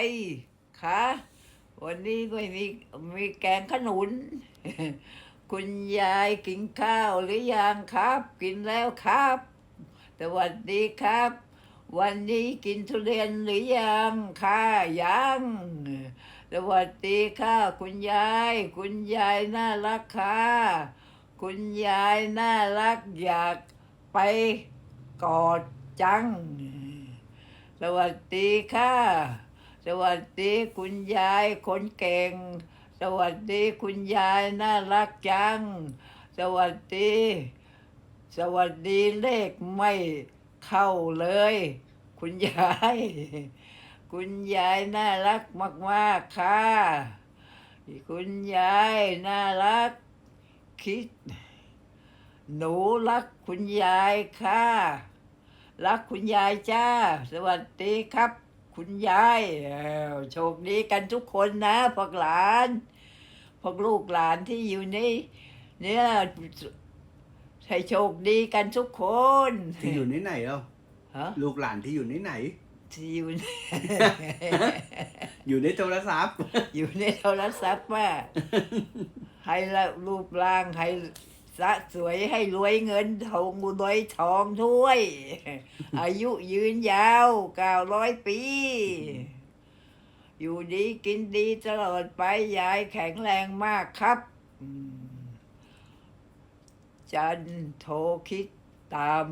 อ้คะวันนี้ก็มีมีแกงขนุน คุณยายกินข้าวหรือยังครับ กินแล้วครับสวัสดีครับ วันนี้กินทุเรียนหรือยังค่ะยังสวัสดีค่ะ คุณยาย คุณยายน่ารักค่ะคุณยายน่ารักอยากไปกอดจัง สวัสดีค่ะ วัสดีคุณยายคนเก่ง สวัสดีคุณยายน่ารักจัง สวัสดี สวัสดีเลขไม่เข้าเลย คุณยาย คุณยายน่ารักมากๆค่ะ คุณยายน่ารัก คิด หนูรักคุณยายค่ะ รักคุณยายจ้า สวัสดีครับ คุณยายเอ้าโชคดีกันทุกคนนะพวกหลานพวกลูกหลานที่อยู่ในเนี่ยให้โชคดีกันทุกคนที่อยู่ในไหนเอ้าฮะลูกหลานที่อยู่ในไหนที่อยู่ในอยู่ในโทรศัพท์ อยู่ในโทรศัพท์ว่าให้ละรูปร่างให้ สะสวยให้รวยเงินทองรวยทองถ้วย อายุยืนยาวเก้าร้อยปี อยู่ดีกินดีตลอดไปยายแข็งแรงมากครับอืมจันโทรคิดตาม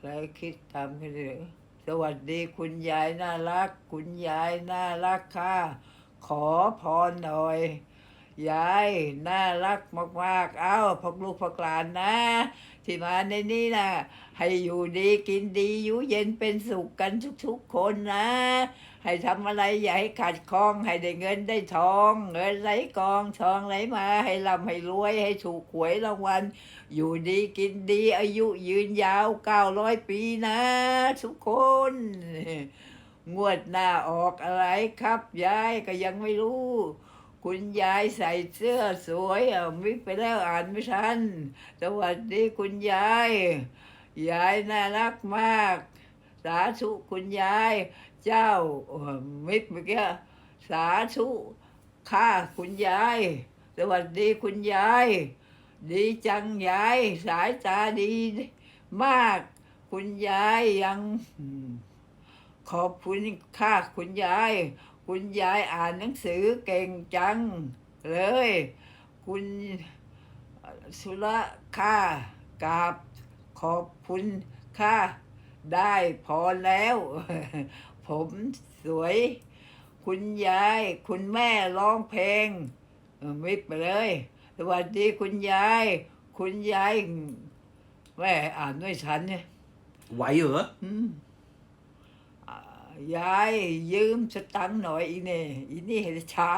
แล้วคิดตามกันเลยสวัสดีคุณยายน่ารัก คุณยายน่ารักค่ะ ขอพรหน่อย ยายน่ารักมากๆ เอ้าพวกลูกพวกหลานนะ ที่มาในนี้นะให้อยู่ดีกินดีอยู่เย็นเป็นสุขกันทุกๆคนนะ ให้ทำอะไรอย่าให้ขาดคล้อง ให้ได้เงินได้ทอง เงินไหลกองทองไหลมา ให้ร่ำให้รวยให้ถูกหวยรางวัล อยู่ดีกินดีอายุยืนยาวเก้าร้อยปีนะ ทุกคนงวดหน้าออกอะไรครับยายก็ยังไม่รู้ คุณยายใส่เสื้อสวยอะมิไปแล้วอ่านไม่ทัน สวัสดีคุณยาย ยายน่ารักมาก สาธุคุณยาย เจ้าอ่อมิตรเมื่อกี้สาธุข้าคุณยาย สวัสดีคุณยาย ดีจังยาย สายตาดีมาก คุณยายยัง ขอบคุณค่าคุณยาย คุณยายอ่านหนังสือเก่งจังเลย คุณสุรค่ากราบขอบคุณค่าได้พอแล้ว ผมสวย คุณยาย คุณแม่ร้องเพลงเออมิดไปเลย สวัสดีคุณยาย คุณยายแม่อ่านด้วยฉันเนี่ยไหวเหรออืมอ่า ยายยืมสตังค์หน่อยอีนี่อีนี่เห็นช้า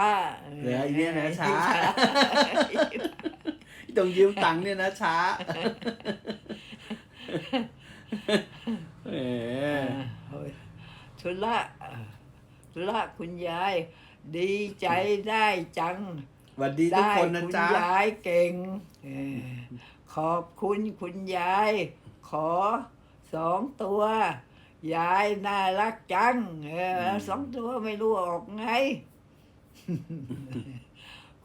เหลือไอ้เนี่ยนะช้า ต้องยืมตังค์เนี่ยนะช้าแหมเฮ้ยธุระธุระคุณยาย ดีใจได้จังสวัสดีทุกได้คนนะคุณจ๊ะยายเก่งเออขอบคุณคุณยาย ขอสองตัว ยายน่ารักจังเออสองตัวไม่รู้ออกไง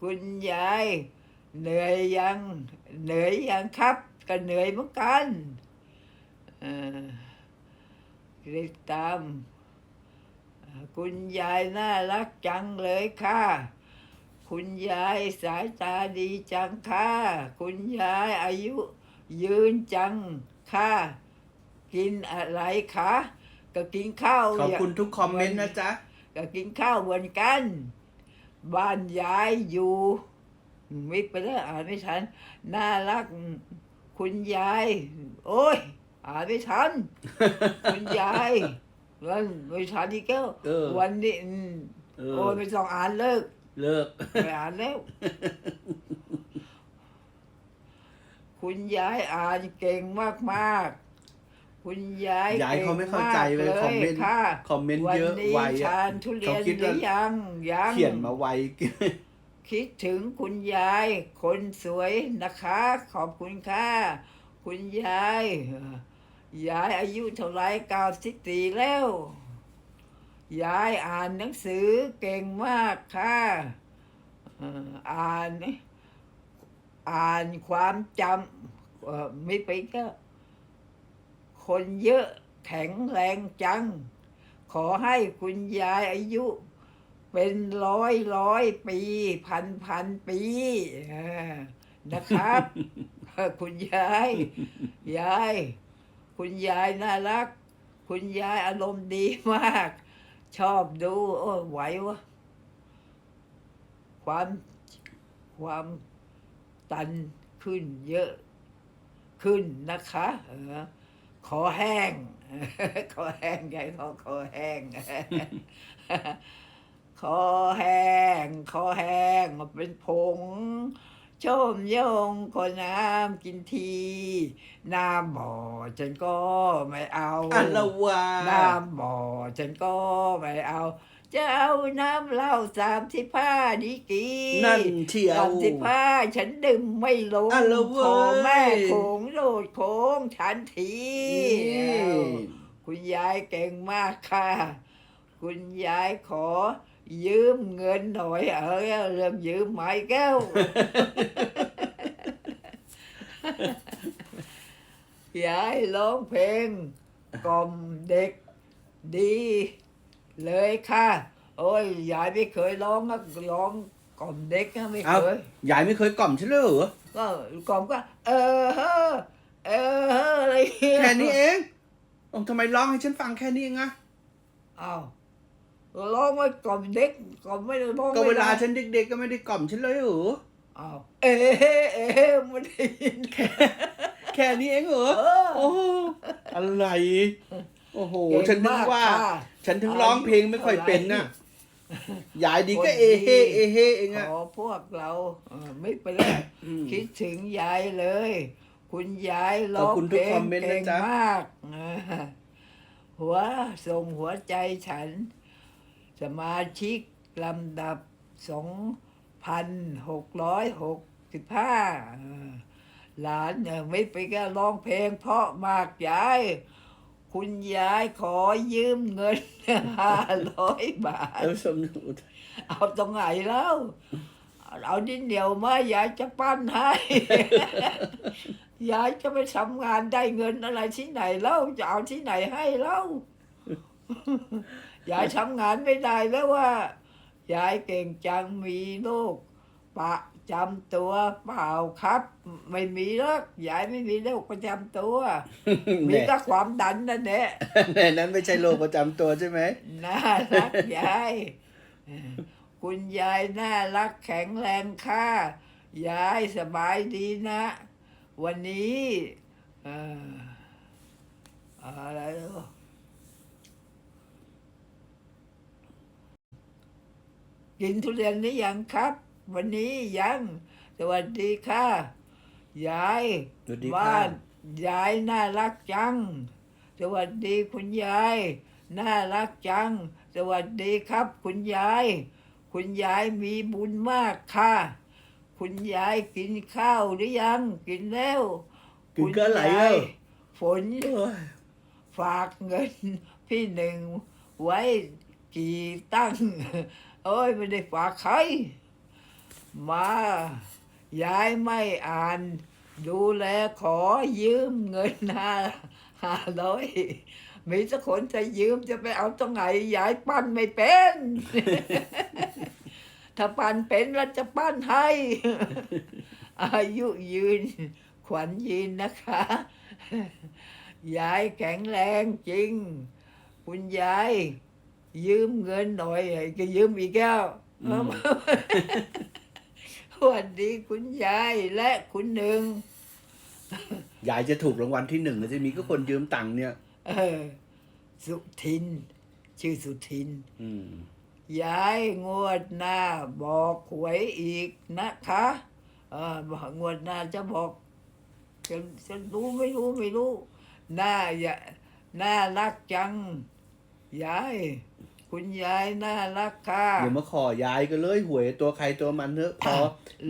คุณยายเหนื่อยยัง เหนื่อยยังครับ ก็เหนื่อยเหมือนกันเออติดตามเอ่อคุณยายน่ารักจังเลยค่ะ คุณยายสายตาดีจังค่ะ คุณยายอายุยืนจังค่ะ กินอะไรคะก็กินข้าวขอบคุณทุกคอมเมนต์นะจ๊ะก็กินข้าวเหมือนกัน บ้านยายอยู่มิดไปแล้วอ่านไม่ทันน่ารักคุณยาย โอ้ยอ่านไม่ทันคุณยายวันไม่ทันอีกแล้วเออวันนี้อืมเออโอ้ยไม่ต้องอ่านเลิก เลิกไม่อ่านแล้ว คุณยายอ่านเก่งมากๆ คุณยายยายเขาไม่เข้าใจเลยก่งคอมเมนต์ค่ะคอมเมนต์วันเยอะนี้ไวทาอะนทุเรียเขานคิดหรืว่าอยังยังเขียนมาไวคิดถึงคุณยาย คนสวยนะคะ ขอบคุณค่ะ คุณยายเอ่อยายอายุเท่าไรเก้าสิบสี่แล้ว ยายอ่านหนังสือเก่งมากค่ะเอ่ออ่าน อ่านความจำเอ่อไม่ไปก็ คนเยอะแข็งแรงจัง ขอให้คุณยายอายุ เป็นร้อยร้อยปี พันพันปีเออนะครับ คุณยาย ยาย คุณยายน่ารัก คุณยายอารมณ์ดีมาก ชอบดู โอ้ไหววะความความตันขึ้นเยอะขึ้นนะคะ เออ ขอแห้งขอแห้งยายขอขอแห้งคอแห้งคอแห้งเป็นผงชมยงคนน้ำกินที น้ำบ่อฉันก็ไม่เอาอัลละวาน้ำบ่อฉันก็ไม่เอาจะเอาน้ำเหล้าสามสิบห้าดีกรีนั่นเชียวสามสิบห้าฉันดื่มไม่ลงอะแล้วเว้ยขอแม่โขงโลดโขงฉันทีนี่คุณยายเก่งมากค่ะ คุณยายขอยืมเงินหน่อยเออเริ่มยืมไหมแก้ว ยายร้องเพลงกล่อมเด็กดีเลยค่ะ โอ้ยยายไม่เคยร้องนะร้องกล่อมเด็กนะไม่เอาเคยยายไม่เคยกล่อมฉันเลยเหรอ ก็กล่อมก็เออเออเออเอออะไรเงี้ยแค่นี้เองโอ้ทำไมร้องให้ฉันฟังแค่นี้เองอะอ้าวร้องไว้กล่อมเด็กกล่อมไม่ได้ร้องก็ไม่เวลาได้ฉันเด็ก ๆ ก็ไม่ได้กล่อมฉันเลยเหรออ้าวเอ๊ะเอ๊ะไม่ได้ยินแค่นี้เองเหรอเออโอ้โหอะไร โอ้โหเก่งฉันนึกมากว่าค่ะฉันถึงร้องเพลงไม่ค่อยเป็นน่ะ ยายดีก็คนดีเอเฮเอเฮเองขอะอพวกเราเออไม่เป็นไรอืมคิดถึงยายเลย คุณยายร้ขออบงคุณเพทุลกคองมเมนต์นะเก่งจ๊ะ มากอ่าหัวส่งหัวใจฉัน สมาชิกลำดับสองพันหกร้อยหกสิบห้าหลานเนี่ยไม่ไปก็ร้องเพลงเพราะมากยาย คุณยายขอยืมเงินห้าร้อยบาท เออสมนุเอาตรงไหนแล้ว เอาดินเหนียวมายายจะปั้นให้ ยายจะไปทำงานได้เงินอะไรที่ไหนเล่าจะเอาที่ไหนให้เล่ายายทำงานไม่ได้แล้วว่า ยายเก่งจังมีโรคประ จำตัวเปล่าครับ ไม่มีหรอกยายไม่มีโรคประจำตัว มีแน่แต่ความดันนั่นแหละแน่นั้นไม่ใช่โรคประจำตัวใช่ไหมน่ารักยายเออคุณยายน่ารักแข็งแรงค่ะยายสบายดีนะ วันนี้เอ่ออะไรเหรอกินทุเรียนหรือยังครับ วันนี้ยัง สวัสดีค่ะ ยายสวัสดีค่ะ บ้านยายน่ารักจัง สวัสดีคุณยาย น่ารักจัง สวัสดีครับ คุณยาย คุณยายมีบุญมากค่ะ คุณยายกินข้าวหรือยัง กินแล้วกินก็ไหลคุณแล้ยายวฝนโอ้ยฝากเงินพี่หนึ่งไว้กี่ตั้ง โอ้ยไม่ได้ฝากใคร มา ยายไม่อ่าน ดูแลขอยืมเงินห้าห้าร้อยมีสักคนจะยืมจะไปเอาตรงไหน ยายปั้นไม่เป็น ถ้าปั้นเป็นเราจะปั้นให้ อายุยืน ขวัญยืนนะคะ ยายแข็งแรงจริง คุณยาย ยืมเงินหน่อยก็ยืมอีกแล้ว วัสดีคุณยายและคุณหนึ่ง ยายจะถูกรางวัลที่หนึ่งนะจะมีก็คนยืมตังค์เนี่ย เออ สุทิน ชื่อสุทิน อืมยายงวดหน้าบอกหวยอีกนะคะเออบอกงวดหน้าจะบอกจะจะรู้ไม่รู้ไม่รู้หน้าอย่าน่ารักจังยาย คุณยายน่ารักค่ะ เดี๋ยวมาขอยายก็เลยหวยตัวใครตัวมันเถอะพอลอ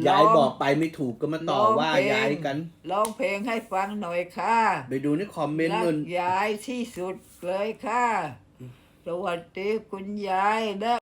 ง ยายบอกไปไม่ถูกก็มาต่อว่าร้องเพลงยายกัน ร้องเพลงให้ฟังหน่อยค่ะไปดูในคอมเมนต์รันู่นกยายที่สุดเลยค่ะ สวัสดีคุณยายและ